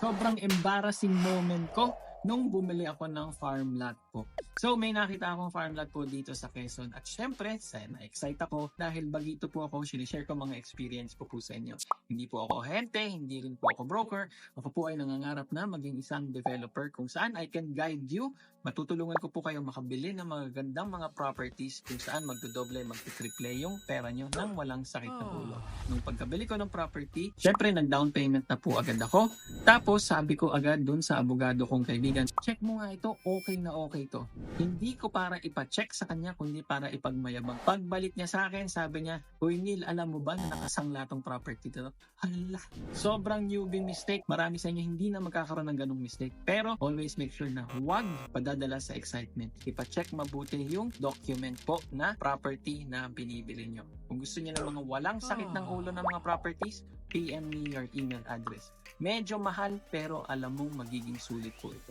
sobrang embarrassing moment ko nung bumili ako ng farm lot po. So may nakita akong farm lot po dito sa Quezon at syempre, na-excite ako dahil bagito po ako, sinishare ko mga experience ko po sa inyo. Hindi po ako ahente, hindi rin po ako broker. Ako po ay nangangarap na maging isang developer kung saan I can guide you. Matutulungan ko po kayo makabili ng mga gandang mga properties kung saan magdodoble, magtitriple yung pera nyo nang walang sakit na ulo. Nung pagkabili ko ng property, syempre nag-down payment na po agad ako. Tapos sabi ko agad dun sa abogado kong kaibigan, check mo nga ito, okay na okay to. Hindi ko para ipa-check sa kanya, kundi para ipagmayabang. Pagbalik niya sa akin, sabi niya, Uy Neil, alam mo ba na nakasangla tong property to? Hala, sobrang newbie mistake. Marami sa inyo hindi na magkakaroon ng ganong mistake. Pero always make sure na huwag padadala sa excitement. Ipa-check mabuti yung document po na property na binibili nyo. Kung gusto niyo ng mga walang sakit ng ulo ng mga properties, PM me your email address. Medyo mahal pero alam mong magiging sulit po ito.